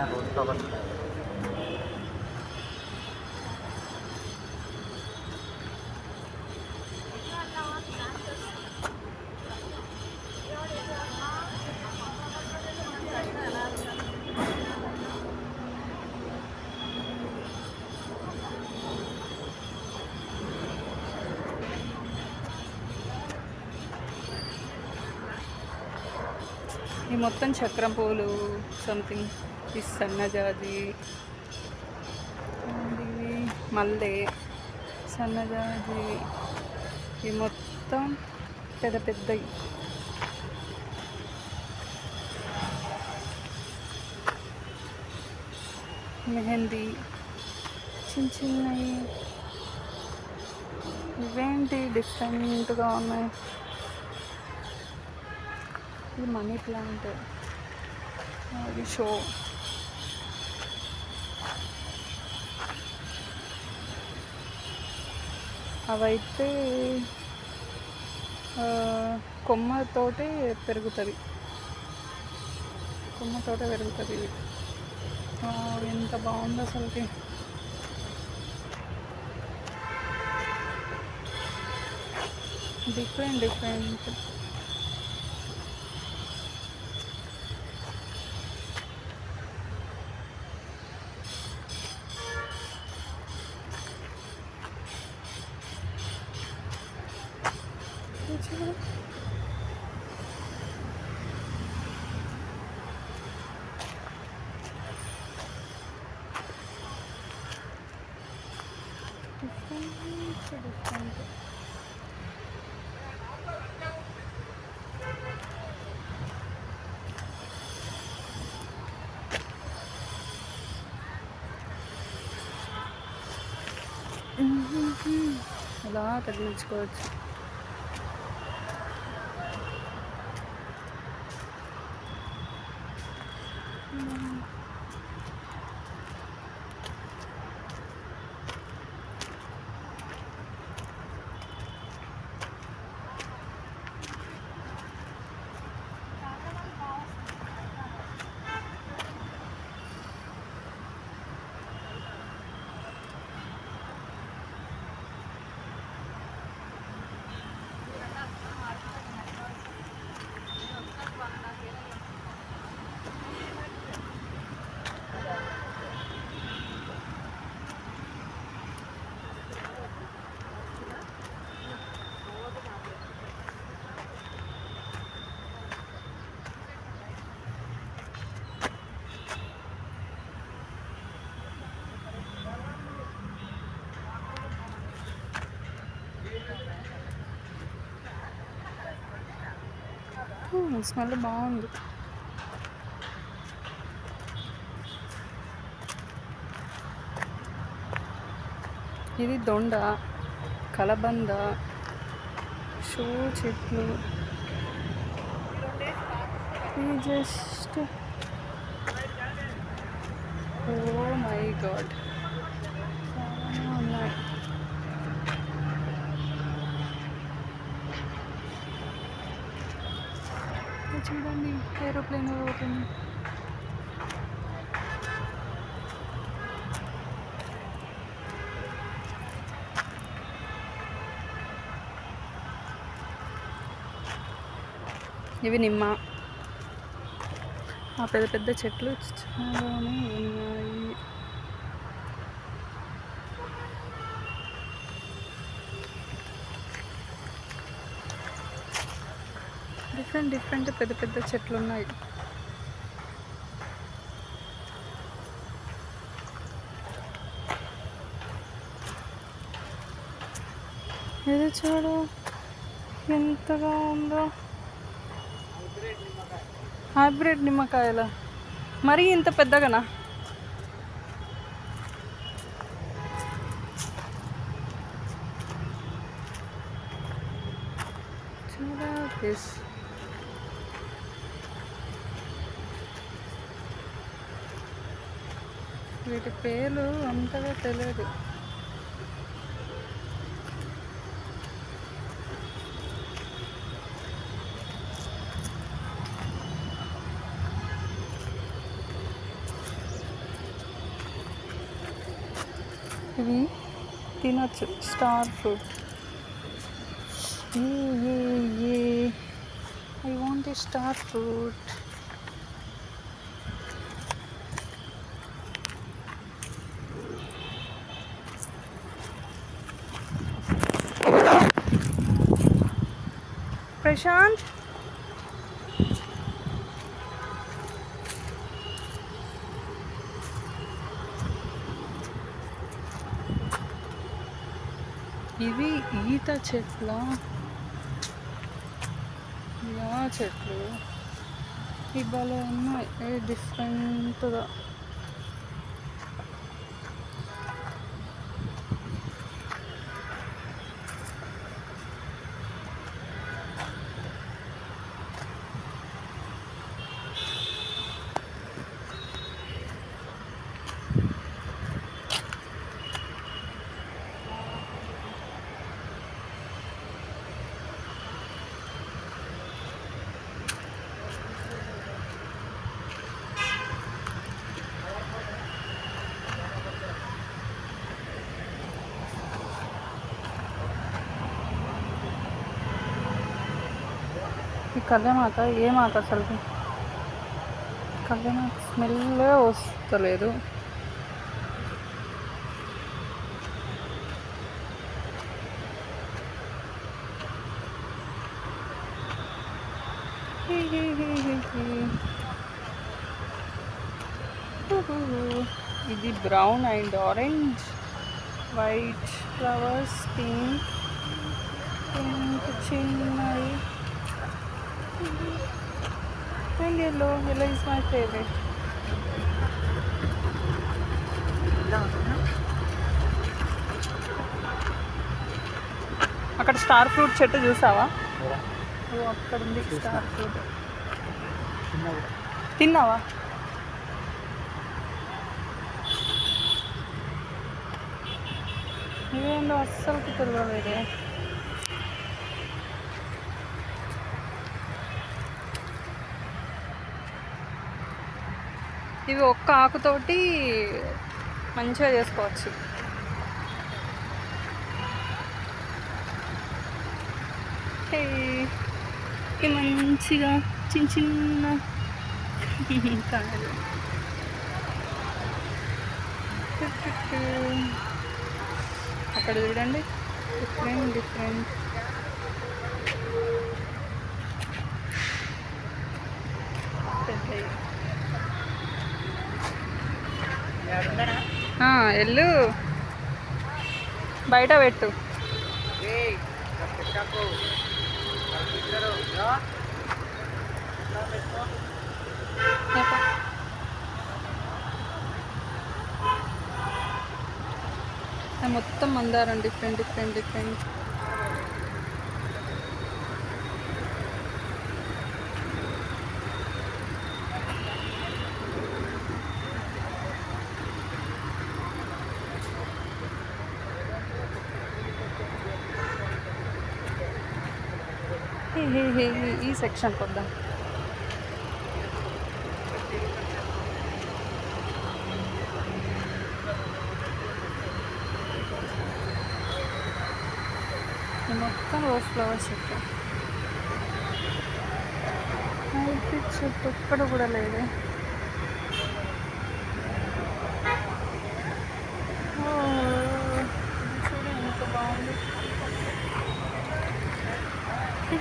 పైన రోడ్ ఈ మొత్తం చక్రం పూలు సంథింగ్ ఈ సన్నజాజి మల్లె. సన్నజాజి ఈ మొత్తం పెద్ద పెద్దవి. మెహందీ. చిన్న చిన్నవి. ఇవేంటి డిఫరెంట్గా ఉన్నాయి? ఇది మనీ ప్లాంట్. అది షో. అవైతే కొమ్మతోటే పెరుగుతుంది. కొమ్మతోటే పెరుగుతుంది ఇది. ఎంత బాగుంది అసలుకి. డిఫరెంట్ డిఫరెంట్ డిఫరెంట్ అలా తగిలించుకోవచ్చు? స్మెల్ బాగుంది. ఇది దొండ కలబంద షూ చెట్లు. ఇది జస్ట్ ఓ మై గాడ్ చాలా ఉన్నాయి ఇది చూడండి ఏరోప్లేన్ పోతుంది. ఇవి నిమ్మ. ఆ పెద్ద పెద్ద చెట్లు చాలానే ఉన్నాయి. డిఫరెంట్ డిఫరెంట్ పెద్ద పెద్ద చెట్లు ఉన్నాయి ఇది చూడు ఎంతగా ఉందో. హైబ్రిడ్ నిమ్మకాయల. మరీ ఇంత పెద్దగానా? చూడ ప్లీజ్ వీటి పేర్లు అంతగా తెలియదు ఇవి తినొచ్చు. Star fruit. A a a. I want a star fruit. Prashanth. ఇవి ఈత చెట్ల? యా చెట్లు. ఇవాళ ఉన్నాయి. ఏ డిఫరెంట్గా కళ్యామాక ఏమాక అసలు? కళ్యామాక స్మెల్లే వస్తలేదు. హీ. ఇది brown and orange. White flowers pink pink చిన్నవి and yellow. Yellow is my favorite. అక్కడ స్టార్ ఫ్రూట్ చెట్టు చూసావా? అక్కడ ఉంది స్టార్ ఫ్రూట్. తిన్నావా? ఇవేందో అస్సలు తెలియలేదే ఇవి ఒక్క ఆకుతోటి మంచిగా చేసుకోవచ్చు. హే, మంచిగా చిన్న చిన్న కాయలు. అక్కడ చూడండి. Different different. పెద్ద ఆ, ఎల్లు బయట పెట్టు. మొత్తం మందారం డిఫరెంట్ డిఫరెంట్ డిఫరెంట్ ఈ సెక్షన్కి వద్దాం మొత్తం రోజ్ ఫ్లవర్స్ చెట్టు చెట్టు ఒక్కడ కూడా లేదే ఓ, ఇది చూడు ఎంత బాగుంది చు, చు, చు.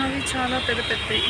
అవి చాలా పెద్ద పెద్దవి